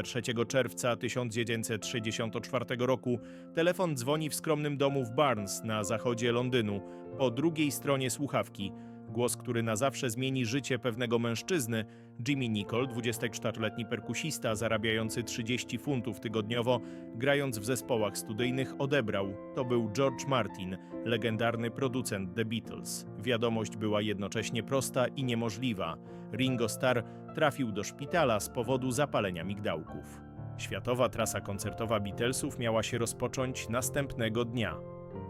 3 czerwca 1964 roku telefon dzwoni w skromnym domu w Barnes na zachodzie Londynu, po drugiej stronie słuchawki. Głos, który na zawsze zmieni życie pewnego mężczyzny, Jimmy Nicol, 24-letni perkusista zarabiający 30 funtów tygodniowo, grając w zespołach studyjnych, odebrał. To był George Martin, legendarny producent The Beatles. Wiadomość była jednocześnie prosta i niemożliwa. Ringo Starr trafił do szpitala z powodu zapalenia migdałków. Światowa trasa koncertowa Beatlesów miała się rozpocząć następnego dnia,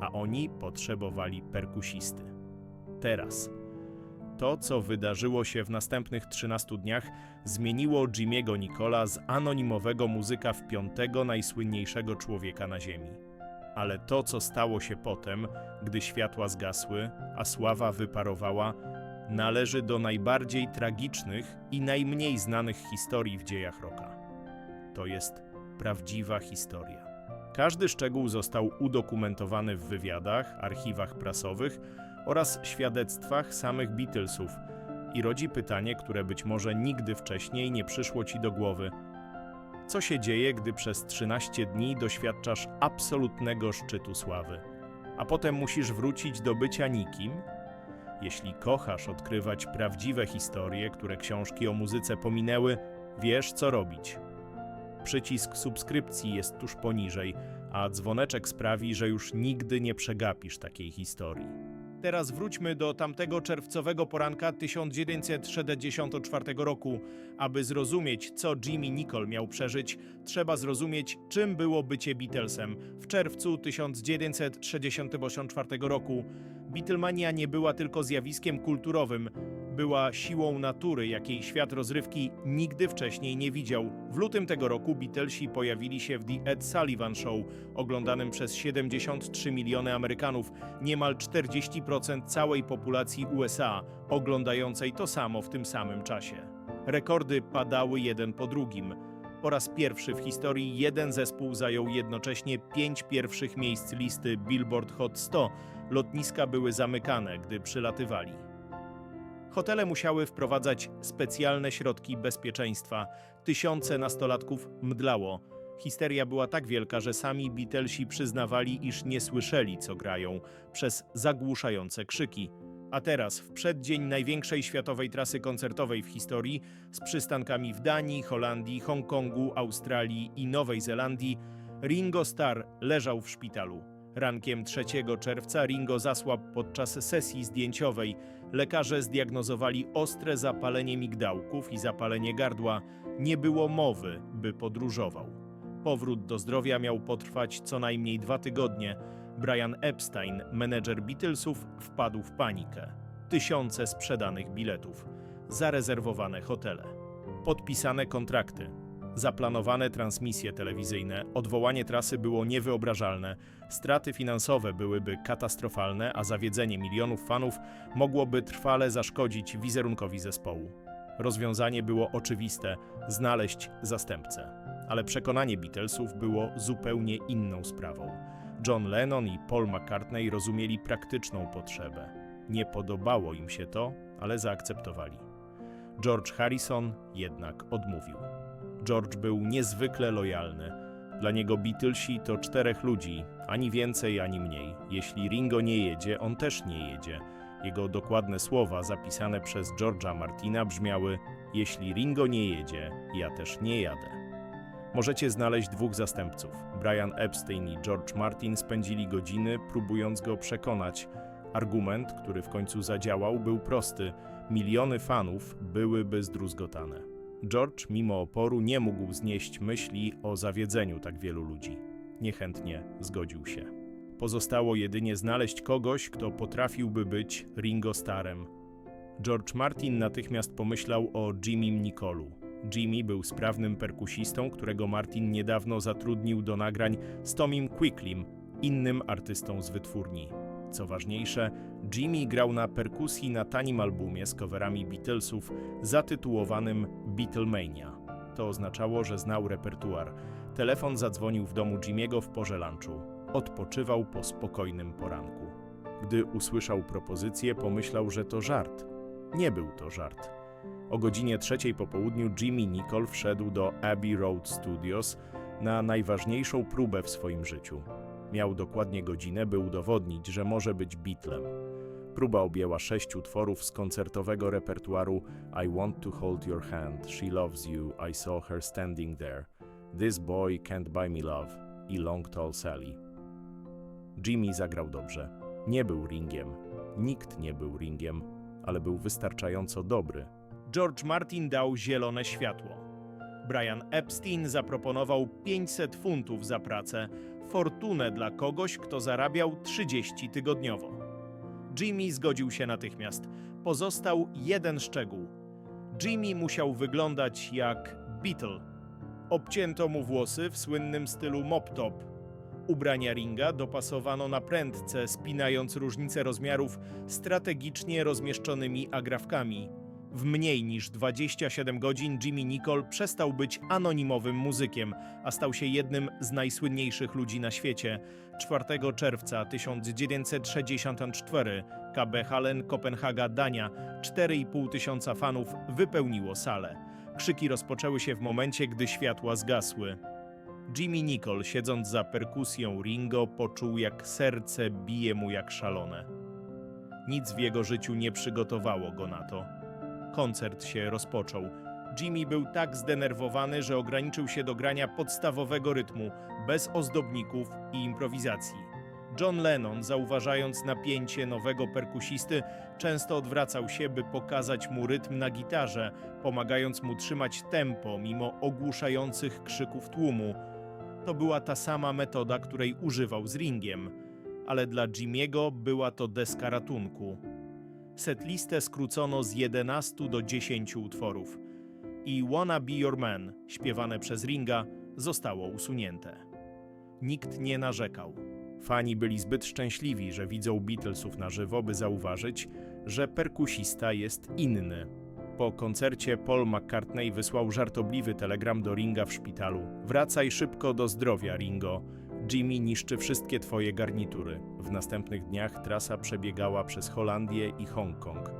a oni potrzebowali perkusisty. Teraz. To, co wydarzyło się w następnych 13 dniach, zmieniło Jimmy'ego Nicola z anonimowego muzyka w piątego najsłynniejszego człowieka na Ziemi. Ale to, co stało się potem, gdy światła zgasły, a sława wyparowała, należy do najbardziej tragicznych i najmniej znanych historii w dziejach rocka. To jest prawdziwa historia. Każdy szczegół został udokumentowany w wywiadach, archiwach prasowych oraz świadectwach samych Beatlesów i rodzi pytanie, które być może nigdy wcześniej nie przyszło ci do głowy. Co się dzieje, gdy przez 13 dni doświadczasz absolutnego szczytu sławy, a potem musisz wrócić do bycia nikim? Jeśli kochasz odkrywać prawdziwe historie, które książki o muzyce pominęły, wiesz co robić. Przycisk subskrypcji jest tuż poniżej, a dzwoneczek sprawi, że już nigdy nie przegapisz takiej historii. Teraz wróćmy do tamtego czerwcowego poranka 1964 roku. Aby zrozumieć, co Jimmy Nicol miał przeżyć, trzeba zrozumieć, czym było bycie Beatlesem. W czerwcu 1964 roku Beatlemania nie była tylko zjawiskiem kulturowym, była siłą natury, jakiej świat rozrywki nigdy wcześniej nie widział. W lutym tego roku Beatlesi pojawili się w The Ed Sullivan Show, oglądanym przez 73 miliony Amerykanów, niemal 40% całej populacji USA, oglądającej to samo w tym samym czasie. Rekordy padały jeden po drugim. Po raz pierwszy w historii jeden zespół zajął jednocześnie pięć pierwszych miejsc listy Billboard Hot 100. Lotniska były zamykane, gdy przylatywali. Hotele musiały wprowadzać specjalne środki bezpieczeństwa. Tysiące nastolatków mdlało. Histeria była tak wielka, że sami Beatlesi przyznawali, iż nie słyszeli, co grają, przez zagłuszające krzyki. A teraz, w przeddzień największej światowej trasy koncertowej w historii, z przystankami w Danii, Holandii, Hongkongu, Australii i Nowej Zelandii, Ringo Starr leżał w szpitalu. Rankiem 3 czerwca Ringo zasłabł podczas sesji zdjęciowej. Lekarze zdiagnozowali ostre zapalenie migdałków i zapalenie gardła. Nie było mowy, by podróżował. Powrót do zdrowia miał potrwać co najmniej dwa tygodnie. Brian Epstein, menedżer Beatlesów, wpadł w panikę. Tysiące sprzedanych biletów, zarezerwowane hotele, podpisane kontrakty, zaplanowane transmisje telewizyjne, odwołanie trasy było niewyobrażalne, straty finansowe byłyby katastrofalne, a zawiedzenie milionów fanów mogłoby trwale zaszkodzić wizerunkowi zespołu. Rozwiązanie było oczywiste znaleźć zastępcę. Ale przekonanie Beatlesów było zupełnie inną sprawą. John Lennon i Paul McCartney rozumieli praktyczną potrzebę. Nie podobało im się to, ale zaakceptowali. George Harrison jednak odmówił. George był niezwykle lojalny. Dla niego Beatlesi to czterech ludzi, ani więcej, ani mniej. Jeśli Ringo nie jedzie, on też nie jedzie. Jego dokładne słowa zapisane przez George'a Martina brzmiały: Jeśli Ringo nie jedzie, ja też nie jadę. Możecie znaleźć dwóch zastępców. Brian Epstein i George Martin spędzili godziny, próbując go przekonać. Argument, który w końcu zadziałał, był prosty: miliony fanów byłyby zdruzgotane. George, mimo oporu, nie mógł znieść myśli o zawiedzeniu tak wielu ludzi. Niechętnie zgodził się. Pozostało jedynie znaleźć kogoś, kto potrafiłby być Ringo Starem. George Martin natychmiast pomyślał o Jimmym Nicolu. Jimmy był sprawnym perkusistą, którego Martin niedawno zatrudnił do nagrań z Tomim Quicklim, innym artystą z wytwórni. Co ważniejsze, Jimmy grał na perkusji na tanim albumie z coverami Beatlesów zatytułowanym Beatlemania. To oznaczało, że znał repertuar. Telefon zadzwonił w domu Jimmy'ego w porze lunchu. Odpoczywał po spokojnym poranku. Gdy usłyszał propozycję, pomyślał, że to żart. Nie był to żart. O godzinie trzeciej po południu Jimmy Nicol wszedł do Abbey Road Studios na najważniejszą próbę w swoim życiu. Miał dokładnie godzinę, by udowodnić, że może być Beatlem. Próba objęła sześć utworów z koncertowego repertuaru I Want to Hold Your Hand, She Loves You, I Saw Her Standing There, This Boy Can't Buy Me Love i Long Tall Sally. Jimmy zagrał dobrze. Nie był ringiem. Nikt nie był ringiem, ale był wystarczająco dobry. George Martin dał zielone światło. Brian Epstein zaproponował 500 funtów za pracę, fortunę dla kogoś, kto zarabiał 30 tygodniowo. Jimmy zgodził się natychmiast. Pozostał jeden szczegół. Jimmy musiał wyglądać jak Beatle. Obcięto mu włosy w słynnym stylu mop top. Ubrania ringa dopasowano na prędce, spinając różnice rozmiarów strategicznie rozmieszczonymi agrafkami. W mniej niż 27 godzin Jimmy Nicol przestał być anonimowym muzykiem, a stał się jednym z najsłynniejszych ludzi na świecie. 4 czerwca 1964 KB Hallen, Kopenhaga, Dania. 4,5 tysiąca fanów wypełniło salę. Krzyki rozpoczęły się w momencie, gdy światła zgasły. Jimmy Nicol, siedząc za perkusją Ringo, poczuł jak serce bije mu jak szalone. Nic w jego życiu nie przygotowało go na to. Koncert się rozpoczął. Jimmy był tak zdenerwowany, że ograniczył się do grania podstawowego rytmu, bez ozdobników i improwizacji. John Lennon, zauważając napięcie nowego perkusisty, często odwracał się, by pokazać mu rytm na gitarze, pomagając mu trzymać tempo mimo ogłuszających krzyków tłumu. To była ta sama metoda, której używał z ringiem, ale dla Jimiego była to deska ratunku. Setlistę skrócono z 11 do 10 utworów i Wanna Be Your Man, śpiewane przez Ringa, zostało usunięte. Nikt nie narzekał. Fani byli zbyt szczęśliwi, że widzą Beatlesów na żywo, by zauważyć, że perkusista jest inny. Po koncercie Paul McCartney wysłał żartobliwy telegram do Ringa w szpitalu. Wracaj szybko do zdrowia, Ringo. Jimmy niszczy wszystkie twoje garnitury. W następnych dniach trasa przebiegała przez Holandię i Hongkong.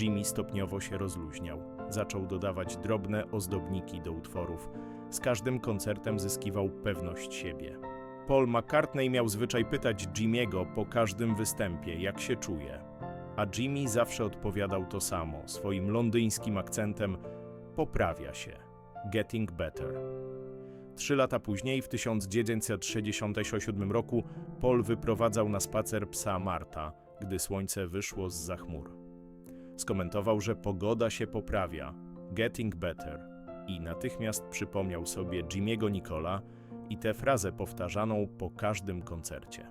Jimmy stopniowo się rozluźniał. Zaczął dodawać drobne ozdobniki do utworów. Z każdym koncertem zyskiwał pewność siebie. Paul McCartney miał zwyczaj pytać Jimmy'ego po każdym występie, jak się czuje. A Jimmy zawsze odpowiadał to samo, swoim londyńskim akcentem: poprawia się. Getting better. Trzy lata później, w 1967 roku, Paul wyprowadzał na spacer psa Marta, gdy słońce wyszło z za chmur. Skomentował, że pogoda się poprawia, getting better, i natychmiast przypomniał sobie Jimmy'ego Nicola i tę frazę powtarzaną po każdym koncercie.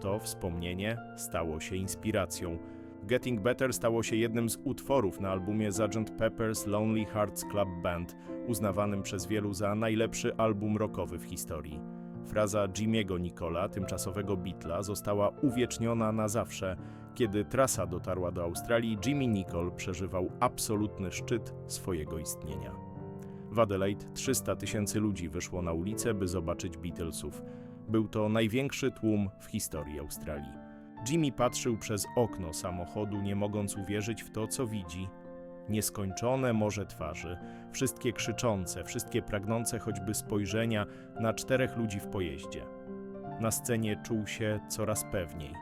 To wspomnienie stało się inspiracją. Getting Better stało się jednym z utworów na albumie Sgt. Pepper's Lonely Hearts Club Band, uznawanym przez wielu za najlepszy album rockowy w historii. Fraza Jimmy'ego Nicola, tymczasowego Beatla, została uwieczniona na zawsze. Kiedy trasa dotarła do Australii, Jimmy Nicol przeżywał absolutny szczyt swojego istnienia. W Adelaide 300 tysięcy ludzi wyszło na ulicę, by zobaczyć Beatlesów. Był to największy tłum w historii Australii. Jimmy patrzył przez okno samochodu, nie mogąc uwierzyć w to, co widzi. Nieskończone morze twarzy, wszystkie krzyczące, wszystkie pragnące choćby spojrzenia na czterech ludzi w pojeździe. Na scenie czuł się coraz pewniej.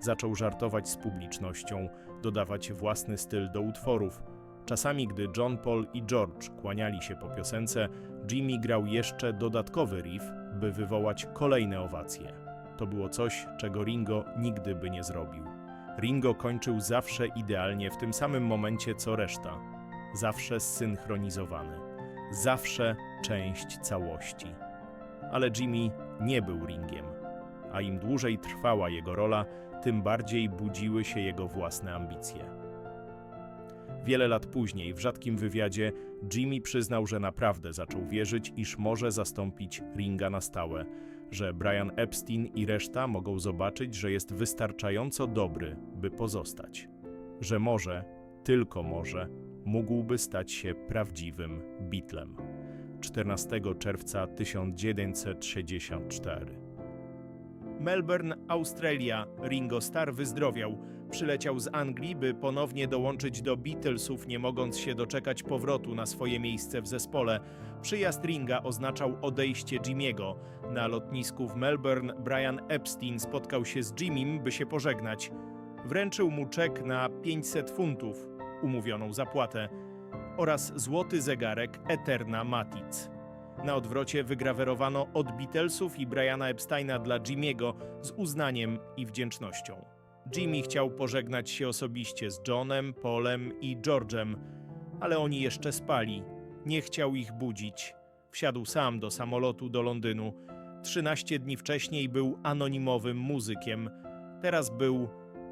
Zaczął żartować z publicznością, dodawać własny styl do utworów. Czasami, gdy John Paul i George kłaniali się po piosence, Jimmy grał jeszcze dodatkowy riff, by wywołać kolejne owacje. To było coś, czego Ringo nigdy by nie zrobił. Ringo kończył zawsze idealnie w tym samym momencie co reszta. Zawsze zsynchronizowany. Zawsze część całości. Ale Jimmy nie był Ringiem. A im dłużej trwała jego rola, tym bardziej budziły się jego własne ambicje. Wiele lat później, w rzadkim wywiadzie, Jimmy przyznał, że naprawdę zaczął wierzyć, iż może zastąpić Ringa na stałe, że Brian Epstein i reszta mogą zobaczyć, że jest wystarczająco dobry, by pozostać. Że może, tylko może, mógłby stać się prawdziwym Beatlem. 14 czerwca 1964 Melbourne, Australia. Ringo Starr wyzdrowiał. Przyleciał z Anglii, by ponownie dołączyć do Beatlesów, nie mogąc się doczekać powrotu na swoje miejsce w zespole. Przyjazd Ringa oznaczał odejście Jimiego. Na lotnisku w Melbourne Brian Epstein spotkał się z Jimim, by się pożegnać. Wręczył mu czek na 500 funtów, umówioną zapłatę, oraz złoty zegarek Eterna Matic. Na odwrocie wygrawerowano od Beatlesów i Briana Epsteina dla Jimiego z uznaniem i wdzięcznością. Jimmy chciał pożegnać się osobiście z Johnem, Polem i George'em, ale oni jeszcze spali. Nie chciał ich budzić. Wsiadł sam do samolotu do Londynu. 13 dni wcześniej był anonimowym muzykiem. Teraz był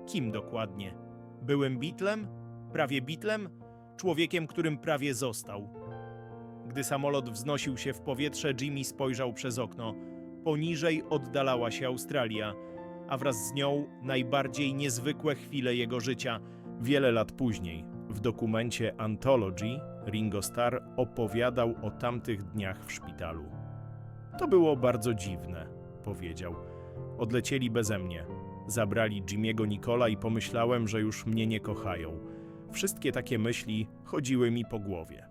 kim dokładnie? Byłym Beatlem? Prawie Beatlem? Człowiekiem, którym prawie został. Gdy samolot wznosił się w powietrze, Jimmy spojrzał przez okno. Poniżej oddalała się Australia, a wraz z nią najbardziej niezwykłe chwile jego życia. Wiele lat później, w dokumencie Anthology, Ringo Starr opowiadał o tamtych dniach w szpitalu. To było bardzo dziwne, powiedział. Odlecieli beze mnie. Zabrali Jimiego Nicola i pomyślałem, że już mnie nie kochają. Wszystkie takie myśli chodziły mi po głowie.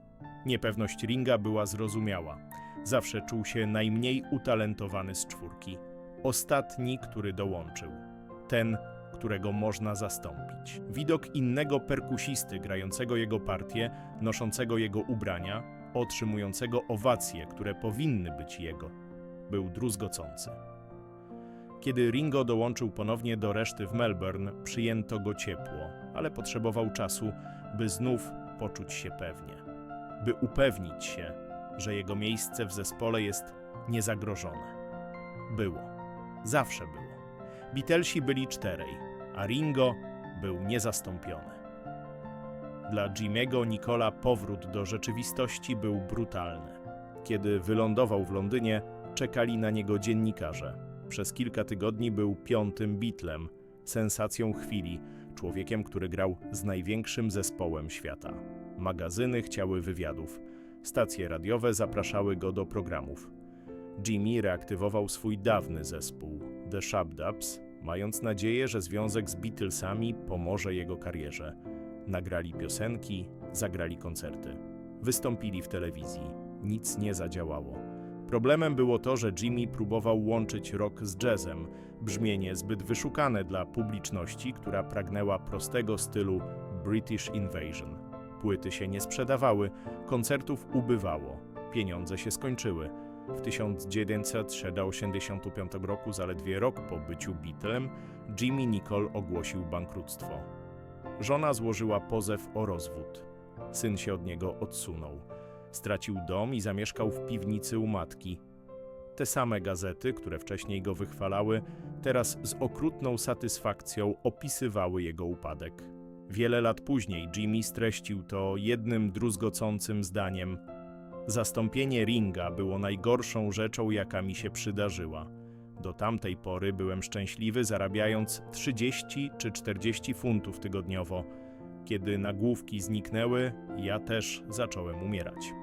Niepewność Ringa była zrozumiała. Zawsze czuł się najmniej utalentowany z czwórki. Ostatni, który dołączył. Ten, którego można zastąpić. Widok innego perkusisty grającego jego partię, noszącego jego ubrania, otrzymującego owacje, które powinny być jego, był druzgocący. Kiedy Ringo dołączył ponownie do reszty w Melbourne, przyjęto go ciepło, ale potrzebował czasu, by znów poczuć się pewnie. By upewnić się, że jego miejsce w zespole jest niezagrożone. Było. Zawsze było. Beatlesi byli czterej, a Ringo był niezastąpiony. Dla Jimiego Nicola powrót do rzeczywistości był brutalny. Kiedy wylądował w Londynie, czekali na niego dziennikarze. Przez kilka tygodni był piątym Beatlem, sensacją chwili, człowiekiem, który grał z największym zespołem świata. Magazyny chciały wywiadów, stacje radiowe zapraszały go do programów. Jimmy reaktywował swój dawny zespół, The Shabdabs, mając nadzieję, że związek z Beatlesami pomoże jego karierze. Nagrali piosenki, zagrali koncerty. Wystąpili w telewizji. Nic nie zadziałało. Problemem było to, że Jimmy próbował łączyć rock z jazzem, brzmienie zbyt wyszukane dla publiczności, która pragnęła prostego stylu British Invasion. Płyty się nie sprzedawały, koncertów ubywało, pieniądze się skończyły. W 1985 roku, zaledwie rok po byciu Beatlem, Jimmy Nicol ogłosił bankructwo. Żona złożyła pozew o rozwód. Syn się od niego odsunął. Stracił dom i zamieszkał w piwnicy u matki. Te same gazety, które wcześniej go wychwalały, teraz z okrutną satysfakcją opisywały jego upadek. Wiele lat później Jimmy streścił to jednym druzgocącym zdaniem: Zastąpienie Ringa było najgorszą rzeczą, jaka mi się przydarzyła. Do tamtej pory byłem szczęśliwy, zarabiając 30 czy 40 funtów tygodniowo. Kiedy nagłówki zniknęły, ja też zacząłem umierać.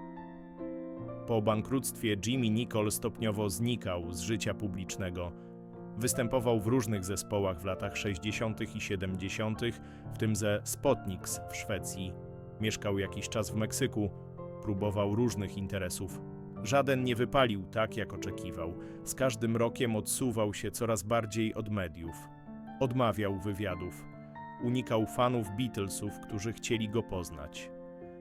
Po bankructwie Jimmy Nicol stopniowo znikał z życia publicznego. Występował w różnych zespołach w latach 60. i 70., w tym ze Spotniks w Szwecji. Mieszkał jakiś czas w Meksyku, próbował różnych interesów. Żaden nie wypalił tak, jak oczekiwał. Z każdym rokiem odsuwał się coraz bardziej od mediów. Odmawiał wywiadów. Unikał fanów Beatlesów, którzy chcieli go poznać.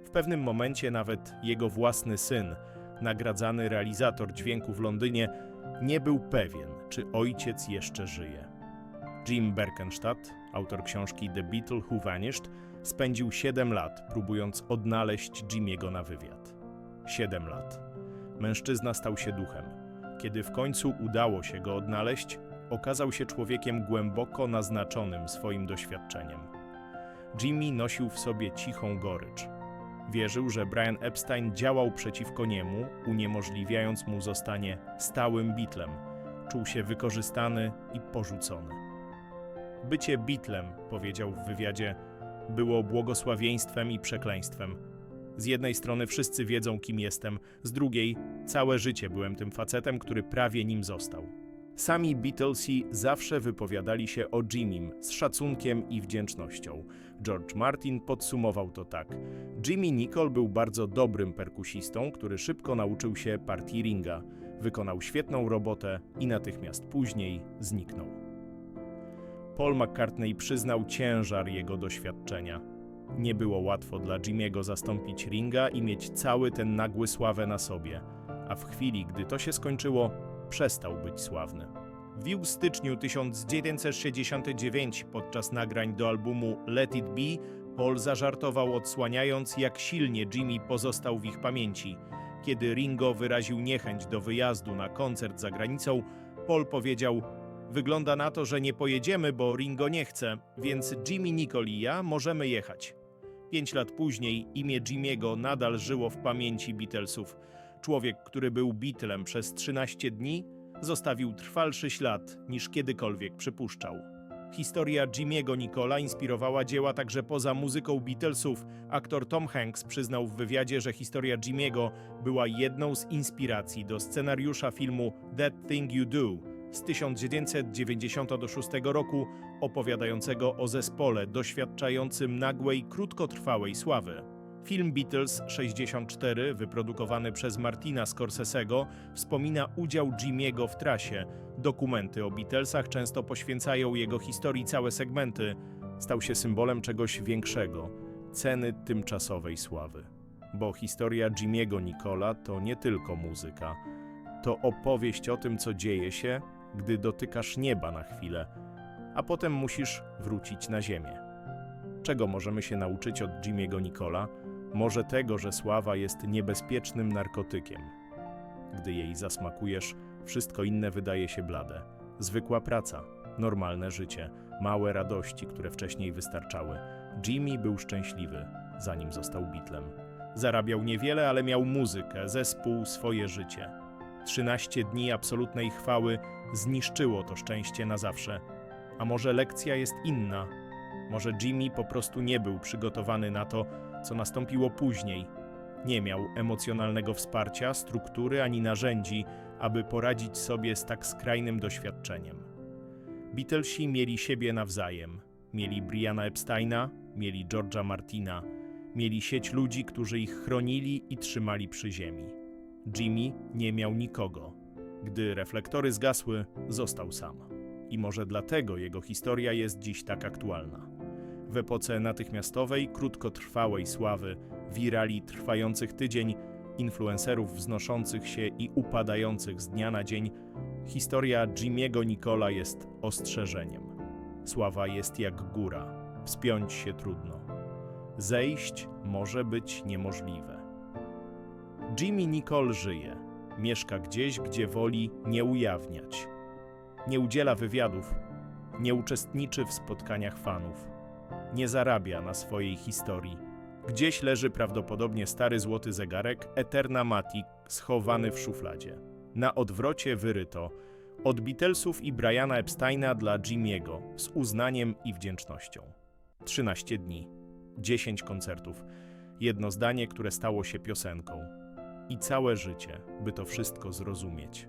W pewnym momencie nawet jego własny syn, nagradzany realizator dźwięku w Londynie, nie był pewien, czy ojciec jeszcze żyje. Jim Berkenstadt, autor książki The Beatle Who Vanished, spędził 7 lat, próbując odnaleźć Jimiego na wywiad. 7 lat. Mężczyzna stał się duchem. Kiedy w końcu udało się go odnaleźć, okazał się człowiekiem głęboko naznaczonym swoim doświadczeniem. Jimmy nosił w sobie cichą gorycz. Wierzył, że Brian Epstein działał przeciwko niemu, uniemożliwiając mu zostanie stałym Beatlem. Czuł się wykorzystany i porzucony. Bycie Beatlem, powiedział w wywiadzie, było błogosławieństwem i przekleństwem. Z jednej strony wszyscy wiedzą, kim jestem, z drugiej całe życie byłem tym facetem, który prawie nim został. Sami Beatlesi zawsze wypowiadali się o Jimmym z szacunkiem i wdzięcznością. George Martin podsumował to tak. Jimmy Nicol był bardzo dobrym perkusistą, który szybko nauczył się partii ringa. Wykonał świetną robotę i natychmiast później zniknął. Paul McCartney przyznał ciężar jego doświadczenia. Nie było łatwo dla Jimmy'ego zastąpić ringa i mieć cały ten nagły sławę na sobie, a w chwili, gdy to się skończyło, przestał być sławny. W styczniu 1969 podczas nagrań do albumu Let It Be Paul zażartował odsłaniając, jak silnie Jimmy pozostał w ich pamięci. Kiedy Ringo wyraził niechęć do wyjazdu na koncert za granicą, Paul powiedział: Wygląda na to, że nie pojedziemy, bo Ringo nie chce, więc Jimmy Nicol i ja możemy jechać. Pięć lat później imię Jimmy'ego nadal żyło w pamięci Beatlesów. Człowiek, który był Beatlem przez 13 dni, zostawił trwalszy ślad niż kiedykolwiek przypuszczał. Historia Jimmy'ego Nicola inspirowała dzieła także poza muzyką Beatlesów. Aktor Tom Hanks przyznał w wywiadzie, że historia Jimmy'ego była jedną z inspiracji do scenariusza filmu That Thing You Do z 1996 roku, opowiadającego o zespole doświadczającym nagłej, krótkotrwałej sławy. Film Beatles 64, wyprodukowany przez Martina Scorsese'ego, wspomina udział Jimmy'ego w trasie. Dokumenty o Beatlesach często poświęcają jego historii całe segmenty. Stał się symbolem czegoś większego ceny tymczasowej sławy. Bo historia Jimmy'ego Nicola to nie tylko muzyka, to opowieść o tym, co dzieje się, gdy dotykasz nieba na chwilę, a potem musisz wrócić na ziemię. Czego możemy się nauczyć od Jimmy'ego Nicola? Może tego, że sława jest niebezpiecznym narkotykiem. Gdy jej zasmakujesz, wszystko inne wydaje się blade. Zwykła praca, normalne życie, małe radości, które wcześniej wystarczały. Jimmy był szczęśliwy, zanim został Beatlem. Zarabiał niewiele, ale miał muzykę, zespół, swoje życie. 13 dni absolutnej chwały zniszczyło to szczęście na zawsze. A może lekcja jest inna? Może Jimmy po prostu nie był przygotowany na to, co nastąpiło później. Nie miał emocjonalnego wsparcia, struktury ani narzędzi, aby poradzić sobie z tak skrajnym doświadczeniem. Beatlesi mieli siebie nawzajem. Mieli Briana Epsteina, mieli George'a Martina, mieli sieć ludzi, którzy ich chronili i trzymali przy ziemi. Jimmy nie miał nikogo. Gdy reflektory zgasły, został sam. I może dlatego jego historia jest dziś tak aktualna. W epoce natychmiastowej, krótkotrwałej sławy, wirali trwających tydzień, influencerów wznoszących się i upadających z dnia na dzień, historia Jimmy'ego Nicola jest ostrzeżeniem. Sława jest jak góra, wspiąć się trudno. Zejść może być niemożliwe. Jimmy Nicole żyje. Mieszka gdzieś, gdzie woli nie ujawniać. Nie udziela wywiadów, nie uczestniczy w spotkaniach fanów. Nie zarabia na swojej historii. Gdzieś leży prawdopodobnie stary złoty zegarek Eterna Matic schowany w szufladzie. Na odwrocie wyryto od Beatlesów i Briana Epsteina dla Jimmy'ego z uznaniem i wdzięcznością. 13 dni, 10 koncertów, jedno zdanie, które stało się piosenką i całe życie, by to wszystko zrozumieć.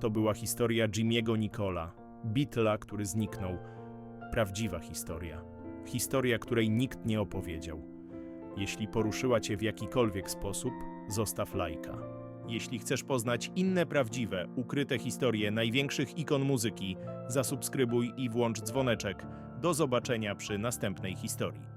To była historia Jimmy'ego Nicola, Beatla, który zniknął. Prawdziwa historia. Historia, której nikt nie opowiedział. Jeśli poruszyła Cię w jakikolwiek sposób, zostaw lajka. Jeśli chcesz poznać inne prawdziwe, ukryte historie największych ikon muzyki, zasubskrybuj i włącz dzwoneczek. Do zobaczenia przy następnej historii.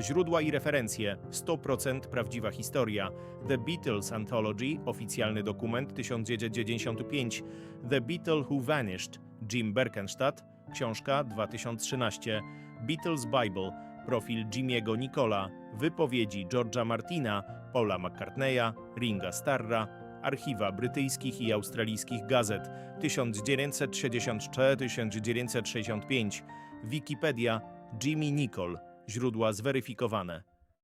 Źródła i referencje 100% prawdziwa historia. The Beatles Anthology, oficjalny dokument 1995. The Beatle Who Vanished, Jim Berkenstadt, książka 2013. Beatles Bible, profil Jimmy'ego Nicola, wypowiedzi George'a Martina, Paula McCartneya, Ringa Starra, archiwa brytyjskich i australijskich gazet 1964-1965, Wikipedia, Jimmy Nicol, źródła zweryfikowane.